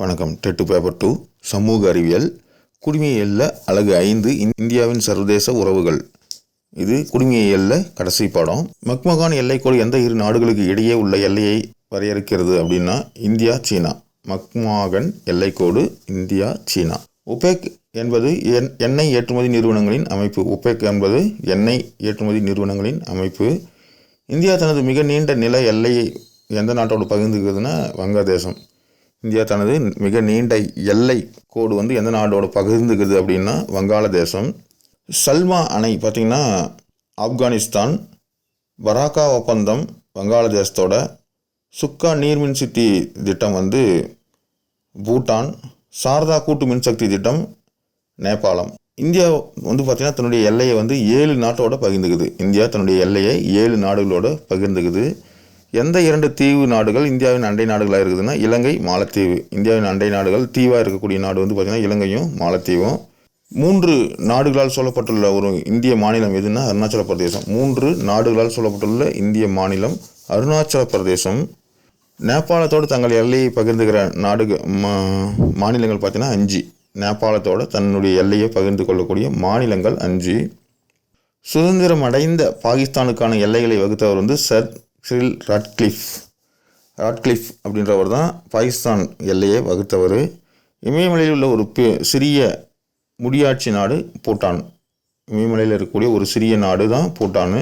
வணக்கம். TET paper two. சமூக அறிவியல். குடிமையியல்ல அழகு ஐந்து இந்தியாவின் சர்வதேச உறவுகள். இது குடிமையியல்ல கடைசி பாடம். மக்மகான் எல்லைக்கோடு எந்த இரு நாடுகளுக்கு இடையே உள்ள எல்லையை வரையறுக்கிறது அப்படின்னா இந்தியா சீனா. மக்மாகன் எல்லைக்கோடு இந்தியா சீனா. உபேக் என்பது எண் எண்ணெய் ஏற்றுமதி நிறுவனங்களின் அமைப்பு. உபேக் என்பது எண்ணெய் ஏற்றுமதி நிறுவனங்களின் அமைப்பு. இந்தியா தனது மிக நீண்ட நில எல்லையை எந்த நாட்டோடு பகிர்ந்துக்கிறதுனா வங்கதேசம். இந்தியா தனது மிக நீண்ட எல்லை கோடு வந்து எந்த நாடோட பகிர்ந்துக்குது அப்படின்னா வங்காளதேசம் சல்மா அணை பார்த்திங்கன்னா ஆப்கானிஸ்தான் பராக்கா ஒப்பந்தம் வங்காளதேசத்தோட சுக்கா நீர்மின் சிட்டி திட்டம் வந்து பூட்டான் சாரதா கூட்டு மின்சக்தி திட்டம் நேபாளம். இந்தியா வந்து பார்த்திங்கன்னா தன்னுடைய எல்லையை வந்து ஏழு நாட்டோட பகிர்ந்துக்குது. இந்தியா தன்னுடைய எல்லையை ஏழு நாடுகளோட பகிர்ந்துக்குது. எந்த இரண்டு தீவு நாடுகள் இந்தியாவின் அண்டை நாடுகளாக இருக்குதுன்னா இலங்கை மாலத்தீவு. இந்தியாவின் அண்டை நாடுகள் தீவாக இருக்கக்கூடிய நாடு வந்து பார்த்திங்கன்னா இலங்கையும் மாலத்தீவும். மூன்று நாடுகளால் சொல்லப்பட்டுள்ள ஒரு இந்திய மாநிலம் எதுன்னா அருணாச்சல பிரதேசம். மூன்று நாடுகளால் சொல்லப்பட்டுள்ள இந்திய மாநிலம் அருணாச்சல பிரதேசம். நேபாளத்தோடு தங்கள் எல்லையை பகிர்ந்துகிற நாடு மா- மாநிலங்கள் பார்த்தீங்கன்னா அஞ்சு. நேபாளத்தோட தன்னுடைய எல்லையை பகிர்ந்து கொள்ளக்கூடிய மாநிலங்கள் அஞ்சு. சுதந்திரம் அடைந்த பாகிஸ்தானுக்கான எல்லைகளை வகுத்தவர் வந்து சர் சிரில் ராட்க்ளிஃப் ராட்க்ளிஃப் அப்படின்றவர் தான் பாகிஸ்தான் எல்லையை வகுத்தவர். இமயமலையில் உள்ள ஒரு பெ சிறிய முடியாட்சி நாடு பூட்டான். இமயமலையில் இருக்கக்கூடிய ஒரு சிறிய நாடு தான் பூட்டான்.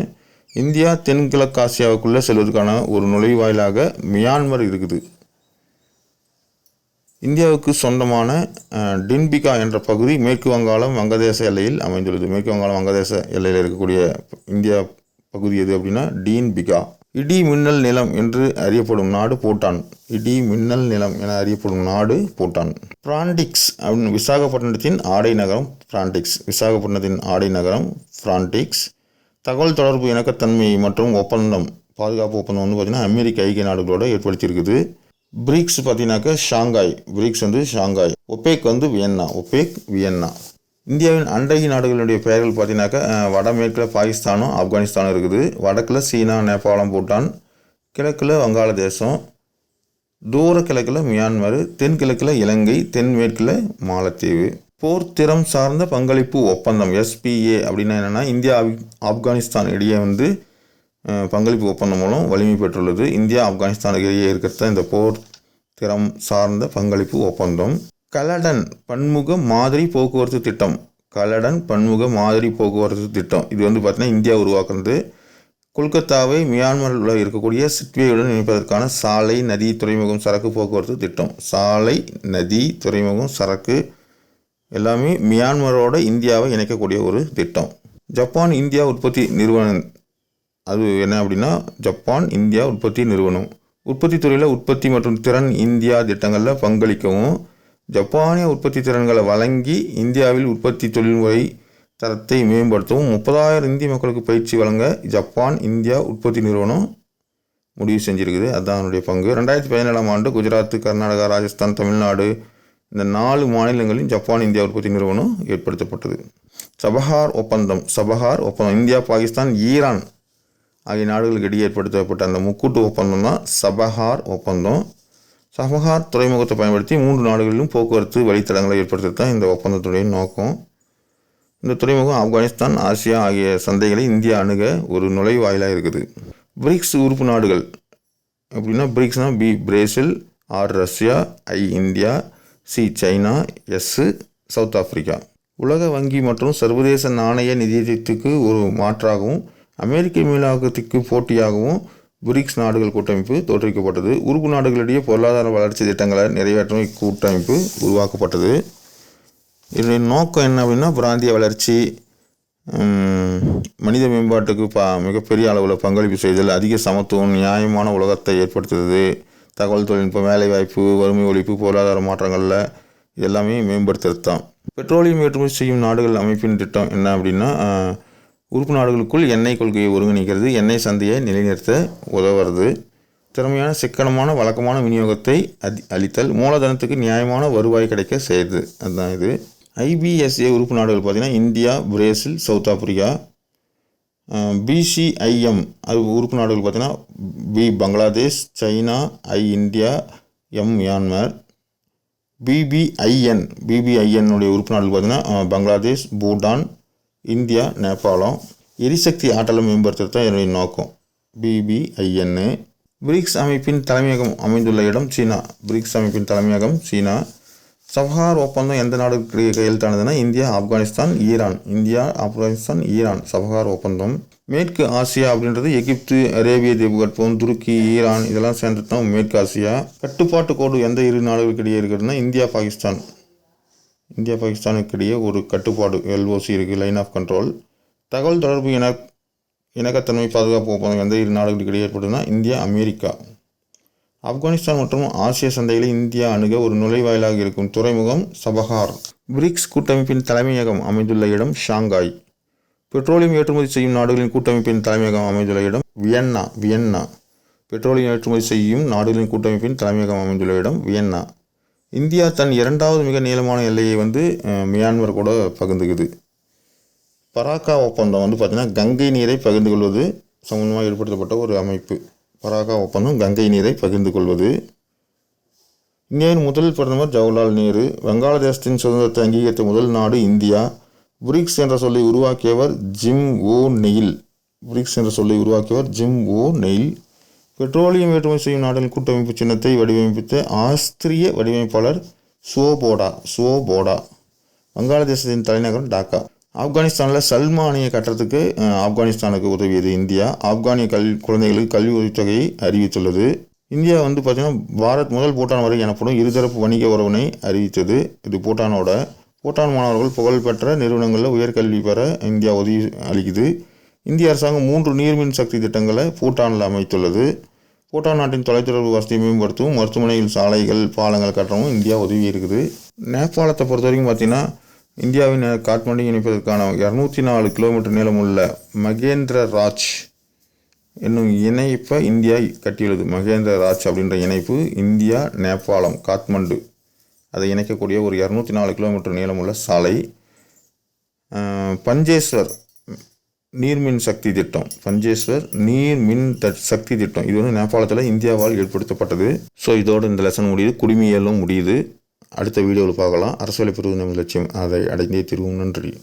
இந்தியா தென்கிழக்காசியாவுக்குள்ளே செல்வதற்கான ஒரு நுழைவாயிலாக மியான்மர் இருக்குது. இந்தியாவுக்கு சொந்தமான டின்பிகா என்ற பகுதி மேற்கு வங்காளம் வங்கதேச எல்லையில் அமைந்துள்ளது. மேற்கு வங்காளம் வங்கதேச எல்லையில் இருக்கக்கூடிய இந்தியா பகுதி எது அப்படின்னா டீன்பிகா. இடி மின்னல் நிலம் என்று அறியப்படும் நாடு பூட்டான். இடி மின்னல் நிலம் என அறியப்படும் நாடு பூட்டான். பிராண்டிக்ஸ் அப்படின்னு விசாகப்பட்டினத்தின் ஆடை நகரம் பிராண்டிக்ஸ் விசாகப்பட்டினத்தின் ஆடை நகரம் பிராண்டிக்ஸ் தகவல் தொடர்பு இணக்கத்தன்மை மற்றும் ஒப்பந்தம் பாதுகாப்பு ஒப்பந்தம் வந்து பார்த்திங்கன்னா அமெரிக்க ஐக்கிய நாடுகளோட ஏற்படுத்தியிருக்குது. பிரிக்ஸ் பார்த்தீங்கன்னாக்கா ஷாங்காய். பிரிக்ஸ் வந்து ஷாங்காய். ஒபேக் வந்து வியன்னா. OPEC Vienna. இந்தியாவின் அண்டை நாடுகளுடைய பெயர்கள் பார்த்தீங்கன்னாக்கா வடமேற்கில் பாகிஸ்தானும் ஆப்கானிஸ்தானும் இருக்குது. வடக்கில் சீனா நேபாளம் பூட்டான் கிழக்கில் வங்காளதேசம் தூர கிழக்கில் மியான்மர் தென்கிழக்கில் இலங்கை தென்மேற்கில் மாலத்தீவு. போர் திறம் சார்ந்த பங்களிப்பு ஒப்பந்தம் எஸ்பிஏ அப்படின்னா என்னென்னா இந்தியா ஆப்- ஆப்கானிஸ்தான் இடையே வந்து பங்களிப்பு ஒப்பந்தம் மூலம் வலிமை பெற்றுள்ளது. இந்தியா ஆப்கானிஸ்தானுக்கு இடையே இருக்கிறது தான் இந்த போர் திறம் சார்ந்த பங்களிப்பு ஒப்பந்தம். கலடன் பன்முக மாதிரி போக்குவரத்து திட்டம். கலடன் பன்முக மாதிரி போக்குவரத்து திட்டம். இது வந்து பார்த்திங்கன்னா இந்தியா உருவாக்குனது. கொல்கத்தாவை மியான்மரில் இருக்கக்கூடிய சிட்வேயுடன் இணைப்பதற்கான சாலை நதி துறைமுகம் சரக்கு போக்குவரத்து திட்டம். சாலை நதி துறைமுகம் சரக்கு எல்லாமே மியான்மரோட இந்தியாவை இணைக்கக்கூடிய ஒரு திட்டம். ஜப்பான் இந்தியா உற்பத்தி நிறுவனம். அது என்ன அப்படின்னா ஜப்பான் இந்தியா உற்பத்தி நிறுவனம். உற்பத்தி துறையில் உற்பத்தி மற்றும் திறன் இந்தியா திட்டங்களில் பங்களிக்கவும் ஜப்பானிய உற்பத்தி திறன்களை வழங்கி இந்தியாவில் உற்பத்தி தொழில்முறை தரத்தை மேம்படுத்தவும் முப்பதாயிரம் இந்திய மக்களுக்கு பயிற்சி வழங்க ஜப்பான் இந்தியா உற்பத்தி நிறுவனம் முடிவு செஞ்சுருக்குது. அதுதான் அதனுடைய பங்கு. ரெண்டாயிரத்தி பதினேழாம் ஆண்டு குஜராத் கர்நாடகா ராஜஸ்தான் தமிழ்நாடு இந்த நாலு மாநிலங்களில் ஜப்பான் இந்தியா உற்பத்தி நிறுவனம் ஏற்படுத்தப்பட்டது. சபஹார் ஒப்பந்தம் சபஹார் ஒப்பந்தம் இந்தியா பாகிஸ்தான் ஈரான் ஆகிய நாடுகளுக்கு இடையே ஏற்படுத்தப்பட்ட அந்த முக்கூட்டு ஒப்பந்தம் தான் சபஹார் ஒப்பந்தம். சபஹார் துறைமுகத்தை பயன்படுத்தி மூன்று நாடுகளிலும் போக்குவரத்து வழித்தடங்களை ஏற்படுத்துறது தான் இந்த ஒப்பந்தத்துடைய நோக்கம். இந்த துறைமுகம் ஆப்கானிஸ்தான் ஆசியா ஆகிய சந்தைகளை இந்தியா அணுக ஒரு நுழைவாயிலாக இருக்குது. பிரிக்ஸ் உறுப்பு நாடுகள் அப்படின்னா பிரிக்ஸ்னால் B Brazil R Russia I India C China S South Africa. உலக வங்கி மற்றும் சர்வதேச நாணய நிதியத்துக்கு ஒரு மாற்றாகவும் அமெரிக்க மீளாக்கத்துக்கு போட்டியாகவும் பிரிக்ஸ் நாடுகள் கூட்டமைப்பு தோற்றுவிக்கப்பட்டது. உறுப்பு நாடுகளிடையே பொருளாதார வளர்ச்சி திட்டங்களை நிறைவேற்றும் இக்கூட்டமைப்பு உருவாக்கப்பட்டது. இதனுடைய நோக்கம் என்ன அப்படின்னா பிராந்திய வளர்ச்சி மனித மேம்பாட்டுக்கு ப மிகப்பெரிய அளவில் பங்களிப்பு செய்தல் அதிக சமத்துவம் நியாயமான உலகத்தை ஏற்படுத்துறது தகவல் தொழில்நுட்பம் வேலைவாய்ப்பு வறுமை ஒழிப்பு பொருளாதார மாற்றங்களில் எல்லாமே மேம்படுத்துறது தான் பெட்ரோலியம் ஏற்றுமதி செய்யும் நாடுகள் அமைப்பின் திட்டம் என்ன அப்படின்னா உறுப்பு நாடுகளுக்குள் எண்ணெய் கொள்கையை ஒருங்கிணைக்கிறது எண்ணெய் சந்தையை நிலைநிறுத்த உதவுறது திறமையான சிக்கனமான வழக்கமான விநியோகத்தை அதி அளித்தல் மூலதனத்துக்கு நியாயமான வருவாய் கிடைக்க செய்யுது அதுதான் இது. ஐபிஎஸ்ஏ உறுப்பு நாடுகள் பார்த்திங்கன்னா India Brazil South Africa BCIM அது உறுப்பு நாடுகள் பார்த்திங்கன்னா B Bangladesh China I India M Myanmar. BBIN பிபிஐஎன்னுடைய உறுப்பு நாடுகள் பார்த்தீங்கன்னா பங்களாதேஷ் பூட்டான் இந்தியா நேபாளம் எரிசக்தி ஆற்றலை மேம்படுத்துறது தான் என்னுடைய நோக்கம். பிபிஐஎன்னு பிரிக்ஸ் அமைப்பின் தலைமையகம் அமைந்துள்ள இடம் சீனா. பிரிக்ஸ் அமைப்பின் தலைமையகம் சீனா. சபஹார் ஒப்பந்தம் எந்த நாடு கையெழுத்தானதுன்னா India Afghanistan Iran. India Afghanistan Iran. Chabahar ஒப்பந்தம். மேற்கு ஆசியா அப்படின்றது எகிப்து அரேபிய தீபகற்பம் துருக்கி ஈரான் இதெல்லாம் சேர்ந்தது தான் மேற்கு ஆசியா. கட்டுப்பாட்டு கோடு எந்த இரு நாடுகளுக்கு இடையே இருக்கிறதுனா இந்தியா பாகிஸ்தான். இந்தியா பாகிஸ்தானுக்கு இடையே ஒரு கட்டுப்பாடு எல்ஓசி இருக்குது லைன் ஆஃப் கண்ட்ரோல் தகவல் தொடர்பு இன இணக்கத்தன்மை பாதுகாப்பு ஒப்பந்தம் எந்த இரு நாடுகளுக்கு இடையே ஏற்படுதுன்னா இந்தியா அமெரிக்கா. ஆப்கானிஸ்தான் மற்றும் ஆசிய சந்தைகளை இந்தியா அணுக ஒரு நுழைவாயிலாக இருக்கும் துறைமுகம் சபஹார். பிரிக்ஸ் கூட்டமைப்பின் தலைமையகம் அமைந்துள்ள இடம் ஷாங்காய். பெட்ரோலியம் ஏற்றுமதி செய்யும் நாடுகளின் கூட்டமைப்பின் தலைமையகம் அமைந்துள்ள இடம் வியன்னா வியன்னா. பெட்ரோலியம் ஏற்றுமதி செய்யும் நாடுகளின் கூட்டமைப்பின் தலைமையகம் அமைந்துள்ள இடம் வியன்னா. இந்தியா தன் இரண்டாவது மிக நீளமான எல்லையை வந்து மியான்மர் கூட பகிர்ந்துக்குது. பராக்கா ஒப்பந்தம் வந்து பார்த்திங்கன்னா கங்கை நீரை பகிர்ந்து கொள்வது சம்பந்தமாக ஏற்படுத்தப்பட்ட ஒரு அமைப்பு. பராக்கா ஒப்பந்தம் கங்கை நீரை பகிர்ந்து கொள்வது. இந்தியாவின் முதல் பிரதமர் ஜவஹர்லால் நேரு வங்காளதேசத்தின் சுதந்திரத்தை அங்கீகரித்த முதல் நாடு இந்தியா பிரிக்ஸ் என்ற சொல்லை உருவாக்கியவர் ஜிம் ஓ நெயில். பிரிக்ஸ் என்ற சொல்லை உருவாக்கியவர் ஜிம் ஓ நெயில். பெட்ரோலியம் ஏற்றுமதி செய்யும் நாடுகளின் கூட்டமைப்பு சின்னத்தை வடிவமைப்பித்த ஆஸ்திரிய வடிவமைப்பாளர் சுவோபோடா சுவோபோடா வங்காளதேசத்தின் தலைநகரம் டாக்கா. ஆப்கானிஸ்தானில் சல்மானியை கட்டுறதுக்கு ஆப்கானிஸ்தானுக்கு உதவியது இந்தியா. ஆப்கானிய கல் குழந்தைகளுக்கு கல்வி உதவித்தொகையை அறிவித்துள்ளது. இந்தியா வந்து பார்த்திங்கன்னா பாரத் முதல் பூட்டான் வரை எனப்படும் இருதரப்பு வணிக உறவினை அறிவித்தது. இது பூட்டானோட பூட்டான் மாணவர்கள் புகழ்பெற்ற நிறுவனங்களில் உயர்கல்வி பெற இந்தியா உதவி அளிக்குது. இந்திய அரசாங்கம் மூன்று நீர்மின் சக்தி திட்டங்களை பூட்டானில் அமைத்துள்ளது. பூட்டான் நாட்டின் தொலைத்தொடர்பு வசதியை மேம்படுத்தவும் மருத்துவமனையில் சாலைகள் பாலங்கள் கட்டவும் இந்தியா உதவி இருக்குது. நேபாளத்தை பொறுத்த வரைக்கும் பார்த்தீங்கன்னா இந்தியாவின் காட்மாண்டு இணைப்பதற்கான இரநூத்தி நாலு கிலோமீட்டர் நீளமுள்ள மகேந்திர ராஜ் என்னும் இணைப்பை இந்தியா கட்டியுள்ளது. மகேந்திர ராஜ் அப்படின்ற இணைப்பு இந்தியா நேபாளம் காத்மண்டு அதை இணைக்கக்கூடிய ஒரு இரநூத்தி நாலு கிலோமீட்டர் நீளமுள்ள சாலை. பஞ்சேஸ்வர் நீர்மின் சக்தி திட்டம் பஞ்சேஸ்வர் நீர் மின் த சக்தி திட்டம். இது வந்து நேபாளத்தில் இந்தியாவால் ஏற்படுத்தப்பட்டது. ஸோ இதோடு இந்த லெசன் முடியுது. குடிமையலும் முடியுது. அடுத்த வீடியோவில் பார்க்கலாம். அரசியலை பெறுவது நமது லட்சியம். அதை அடைந்தே திருவும். நன்றி.